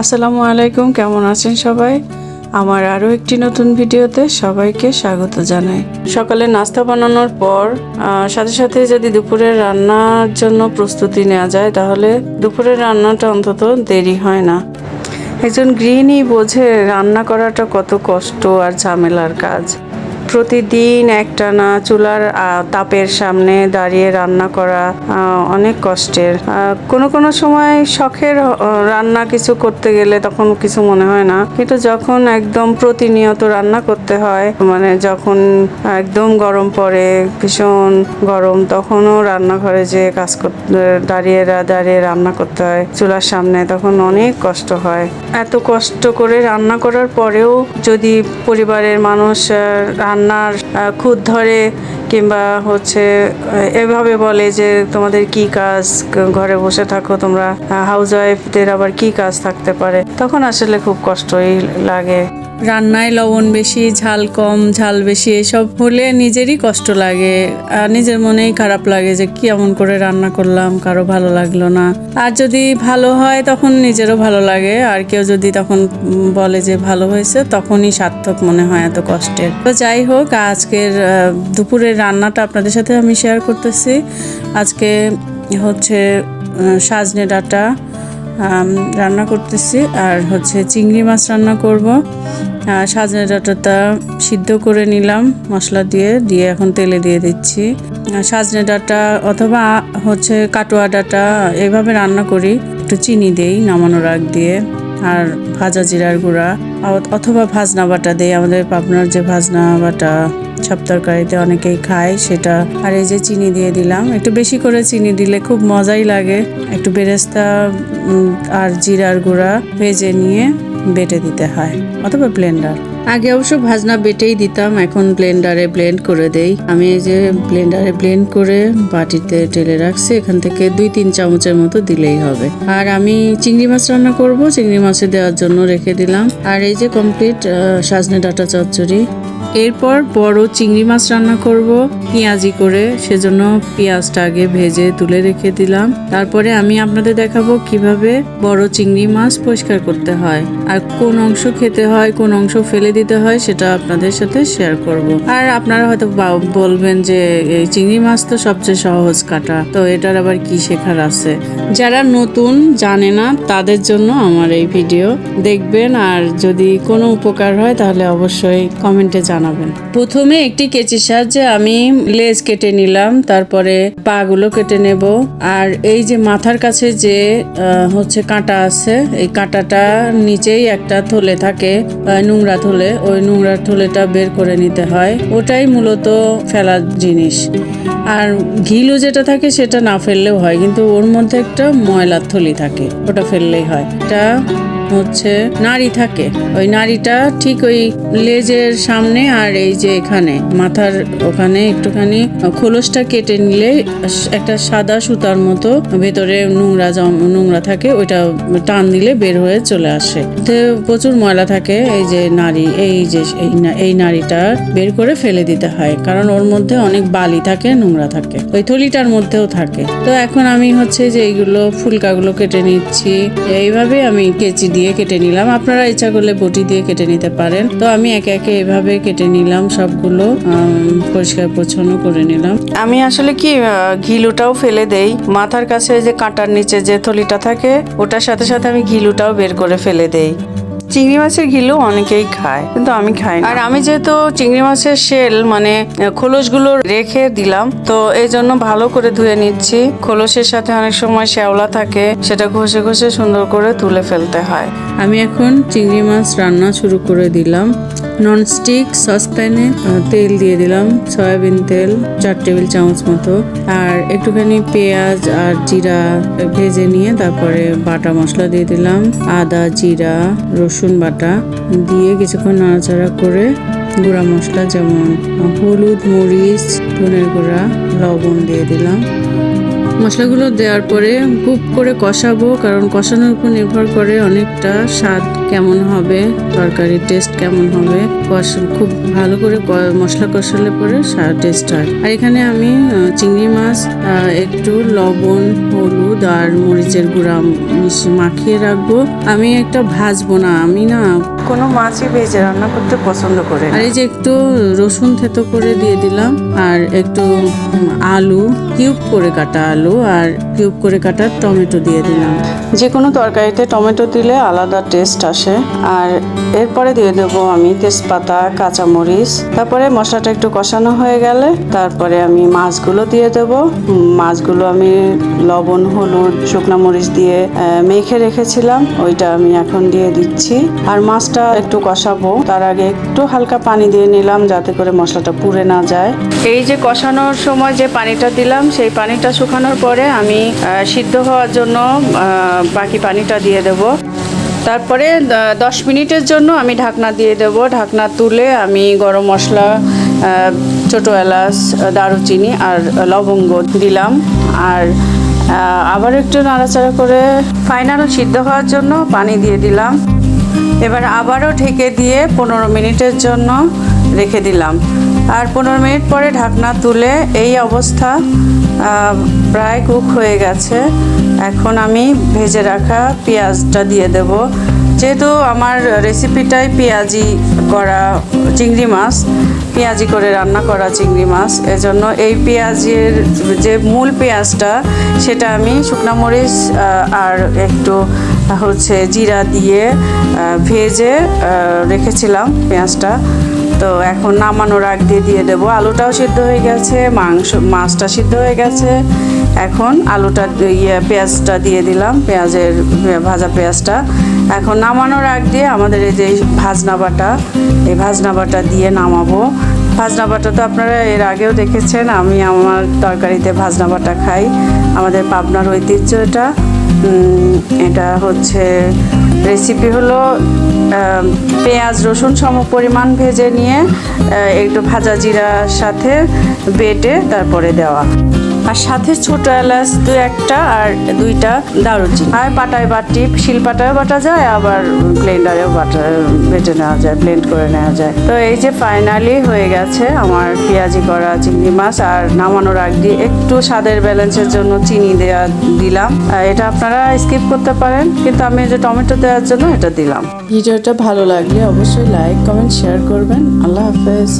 আসসালামু আলাইকুম, কেমন আছেন সবাই? আমার আরও একটি নতুন ভিডিওতে সবাইকে স্বাগত জানাই। সকালে নাস্তা বানানোর পর সাথে সাথে যদি দুপুরের রান্নার জন্য প্রস্তুতি নেওয়া যায়, তাহলে দুপুরের রান্নাটা অন্তত দেরি হয় না। একজন গৃহিণী বোঝে রান্না করাটা কত কষ্ট আর ঝামেলার কাজ। প্রতিদিন একটানা চুলার তাপের সামনে দাঁড়িয়ে রান্না করা অনেক কষ্টের। কোনো কোনো সময় শখের রান্না কিছু করতে গেলে তখন কিছু মনে হয় না। কিন্তু যখন একদম প্রতিনিয়ত রান্না করতে হয় মানে যখন একদম গরম পড়ে ভীষণ গরম তখনও রান্নাঘরে যে কাজ করতে দাঁড়িয়ে দাঁড়িয়ে রান্না করতে হয় চুলার সামনে তখন অনেক কষ্ট হয়। এত কষ্ট করে রান্না করার পরেও যদি পরিবারের মানুষ আহ, রান্নার খুদ ধরে কিংবা হচ্ছে এভাবে বলে যে তোমাদের কি কাজ, ঘরে বসে থাকো তোমরা হাউস ওয়াইফদের আবার কি কাজ থাকতে পারে? তখন আসলে খুব কষ্টই লাগে। রান্নায় লবণ বেশি, ঝাল কম, ঝাল বেশি, এসব হলে নিজেরই কষ্ট লাগে। আর নিজের মনেই খারাপ লাগে যে কি এমন করে রান্না করলাম, কারও ভালো লাগল না। আর যদি ভালো হয় তখন নিজেরও ভালো লাগে। আর কেউ যদি তখন বলে যে ভালো হয়েছে, তখনই সার্থক মনে হয় এত কষ্টের। তো যাই হোক, আজকের দুপুরের রান্নাটা আপনাদের সাথে আমি শেয়ার করতেছি। আজকে হচ্ছে সাজনে ডাঁটা রান্না করতেছি আর হচ্ছে চিংড়ি মাছ রান্না করব। সাজনে ডাঁটাটা সিদ্ধ করে নিলাম মশলা দিয়ে দিয়ে এখন তেলে দিয়ে দিচ্ছি। সাজনে ডাঁটা অথবা হচ্ছে কাটোয়া ডাঁটা এভাবে রান্না করি, একটু চিনি দেই নামানোর আগ দিয়ে। আর ভাজা জিরার গুঁড়া, অথবা ভাজনা বাটা দেই, আমাদের পাবনার যে ভাজনা বাটা সব তরকারিতে অনেকেই খায়, সেটা আর এই যে চিনি দিয়ে দিলাম। একটু বেশি করে চিনি দিলে খুব মজাই লাগে। একটু বেরেস্তা আর জিরার গুঁড়া ভেজে নিয়ে বেটে দিতে হয়, অথবা ব্লেন্ডার আগে অবশ্য ভাজনা বেটেই দিতাম, এখন ব্লেন্ডারে ব্লেন্ড করে দেই। আমি এই যে ব্লেন্ডারে ব্লেন্ড করে বাটিতে ঢেলে রাখছি, এখান থেকে দুই তিন চামচের মতো দিলেই হবে। আর আমি চিংড়ি মাছ রান্না করব, চিংড়ি মাছে দেওয়ার জন্য রেখে দিলাম। আর এই যে কমপ্লিট সাজনে ডাটা চচ্চড়ি এরপর বড় চিংড়ি মাছ রান্না করব, পেঁয়াজি করে। সেজন্য পেঁয়াজটা আগে ভেজে তুলে রেখে দিলাম। তারপরে আমি আপনাদের দেখাবো কীভাবে বড় চিংড়ি মাছ পরিষ্কার করতে হয়। আর কোন অংশ খেতে হয়, কোন অংশ ফেলে দিতে হয়, সেটা আপনাদের সাথে শেয়ার করব। আর আপনারা হয়তো বলবেন যে, এই চিংড়ি মাছ তো সবচেয়ে সহজ কাটা। তো এটার আবার কি শেখার আছে? যারা নতুন জানে না, তাদের জন্য আমার এই ভিডিও দেখবেন, আর যদি কোনো উপকার হয়, তাহলে অবশ্যই কমেন্টে জানাবেন। প্রথমে একটি কেচির সাহায্যে আমি লেজ কেটে নিলাম, তারপরে পা গুলো কেটে নেব। আর এই যে মাথার কাছে যে হচ্ছে কাঁটা আছে, এই কাঁটাটা নিচেই একটা থলে থাকে নোংরা থলে। ওই নোংরা থলেটা বের করে নিতে হয়। ওটাই মূলত ফেলার জিনিস। আর ঘিলু যেটা থাকে সেটা না ফেললেও হয়, কিন্তু ওর মধ্যে একটা ময়লার থলি থাকে, ওটা ফেললেই হয়। এটা হচ্ছে নাড়ি থাকে। ওই নাড়িটা ঠিক ওই লেজের সামনে আর এই যে এখানে। মাথার ওখানে একটুখানি খোলসটা কেটে নিলে একটা সাদা সুতার মতো ভেতরে নোংরা নোংরা থাকে, ওইটা টান দিলে বের হয়ে চলে আসে। প্রচুর ময়লা থাকে, এই যে নাড়ি এই যে এই না- এই নাড়িটা বের করে ফেলে দিতে হয়। কারণ ওর মধ্যে অনেক বালি থাকে, নোংরা থাকে। ওই থলিটার মধ্যেও থাকে। তো এখন আমি হচ্ছে যে এইগুলো ফুলকাগুলো কেটে নিচ্ছি। এইভাবে আমি কেচি দিয়ে কেটে নিলাম। আপনারা ইচ্ছা করলে বটি দিয়ে কেটে নিতে পারেন। তো আমি একে একে এভাবে কেটে নিলাম সবগুলো পরিষ্কার পরিচ্ছন্ন করে নিলাম। আমি আসলে কি ঘিলুটাও ফেলে দেই। মাথার কাছে যে কাঁটার নিচে যে থলিটা থাকে, ওটার সাথে সাথে আমি ঘিলুটাও বের করে ফেলে দেই। চিংড়ি মাছের ঘিলও অনেকেই খায় কিন্তু আমি খাই না। আর আমি যেহেতু চিংড়ি মাছের শেল মানে খোলসগুলো রেখে দিলাম তো এই জন্য ভালো করে ধুয়ে নিচ্ছি। খোলসের সাথে অনেক সময় শ্যাওলা থাকে সেটা ঘষে ঘষে সুন্দর করে তুলে ফেলতে হয়। আমি এখন চিংড়ি মাছ রান্না শুরু করে দিলাম। ননস্টিক সসপ্যানে তেল দিয়ে দিলাম, সয়াবিন তেল, চার টেবিল চামচ মতো। আর একটুখানি পেঁয়াজ আর জিরা ভেজে নিয়ে তারপরে বাটা মশলা দিয়ে দিলাম, আদা, জিরা, রসুন বাটা। দিয়ে কিছুক্ষণ নাড়াচাড়া করে গুঁড়া মশলা যেমন হলুদ, মরিচ, ধনের গুঁড়া, লবণ দিয়ে দিলাম। মশলাগুলো দেওয়ার পরে খুব করে কষাবো কারণ কষানোর উপর নির্ভর করে অনেকটা স্বাদ কেমন হবে তরকারির টেস্ট কেমন হবে। কষ- খুব ভালো করে মশলা কষালে পরে টেস্ট হয়। আর এখানে আমি চিংড়ি মাছ একটু লবণ হলুদ আর মরিচের গুঁড়া মিশিয়ে মাখিয়ে রাখব। আমি একটা ভাজবো না আমি না কোনো মাছই ভেজে রান্না করতে পছন্দ করে আর এই যে একটু রসুন থেতো করে দিয়ে দিলাম আর একটু আলু কিউব করে কাটা আলু। আর কিউব করে কাটা টমেটো দিয়ে দিলাম। যে কোনো তরকারিতে টমেটো দিলে আলাদা টেস্ট আসে। আর এরপরে দিয়ে দেবো আমি তেজপাতা কাঁচামরিচ। তারপরে মশলাটা একটু কষানো হয়ে গেলে তারপরে আমি মাছগুলো দিয়ে দেবো। মাছগুলো আমি লবণ হলুদ শুকনো মরিচ দিয়ে মেখে রেখেছিলাম। ওইটা আমি এখন দিয়ে দিচ্ছি। আর মাছটা একটু কষাবো। তার আগে একটু হালকা পানি দিয়ে নিলাম যাতে করে মশলাটা পুড়ে না যায়। এই যে কষানোর সময় যে পানিটা দিলাম সেই পানিটা শুকানোর পরে আমি সিদ্ধ হওয়ার জন্য বাকি পানিটা দিয়ে দেবো। তারপরে দশ মিনিটের জন্য আমি ঢাকনা দিয়ে দেব। ঢাকনা তুলে আমি গরম মশলা ছোটো এলাচ, দারুচিনি আর লবঙ্গ দিলাম। আর আবার একটু নাড়াচাড়া করে ফাইনাল সিদ্ধ হওয়ার জন্য পানি দিয়ে দিলাম। এবার আবারও ঢেকে দিয়ে পনেরো মিনিটের জন্য রেখে দিলাম। আর পনেরো মিনিট পরে ঢাকনা তুলে এই অবস্থা প্রায় কুক হয়ে গেছে। এখন আমি ভেজে রাখা পেঁয়াজটা দিয়ে দেব। যেহেতু আমার রেসিপিটাই পেঁয়াজি করা চিংড়ি মাছ, পেঁয়াজি করে রান্না করা চিংড়ি মাছ, এজন্য এই পেঁয়াজের যে মূল পেঁয়াজটা, সেটা আমি শুকনো মরিচ আর একটু হচ্ছে জিরা দিয়ে ভেজে রেখেছিলাম পেঁয়াজটা। তো এখন নামানোর আগ দিয়ে দিয়ে দেবো। আলুটাও সিদ্ধ হয়ে গেছে, মাংস, মাছটা সিদ্ধ হয়ে গেছে। এখন আলুটা ইয়ে পেঁয়াজটা দিয়ে দিলাম, পেঁয়াজের, ভাজা পেঁয়াজটা। এখন নামানোর আগ দিয়ে আমাদের এই যে ভাজনা বাটা, এই ভাজনা বাটা দিয়ে নামাবো। ভাজনা বাটা তো আপনারা এর আগেও দেখেছেন, আমি আমার তরকারিতে ভাজনা বাটা খাই। আমাদের পাবনার ঐতিহ্য এটা। এটা হচ্ছে রেসিপি হলো পেঁয়াজ রসুন সম পরিমাণ ভেজে নিয়ে একটু ভাজা জিরার সাথে বেটে তারপরে দেওয়া। আর সাথে ছোট এলাচ দু একটা আর দুইটা দারুচিনি। আর পাটায় বাটি শিল পাটায় বাটা যায়, আবার ব্লেন্ডারেও বাটা বেটে নেওয়া যায় ব্লেন্ড করে নেওয়া যায়। তো এই যে ফাইনালি হয়ে গেছে আমার পেঁয়াজি করা চিংড়ি মাছ, আর নামানোর আগ দিয়ে একটু স্বাদের ব্যালেন্সের জন্য চিনি দেওয়া দিলাম। এটা আপনারা স্কিপ করতে পারেন, কিন্তু আমি যে টমেটো দেওয়ার জন্য এটা দিলাম। ভিডিওটা ভালো লাগলে অবশ্যই লাইক কমেন্ট শেয়ার করবেন। আল্লাহ হাফেজ।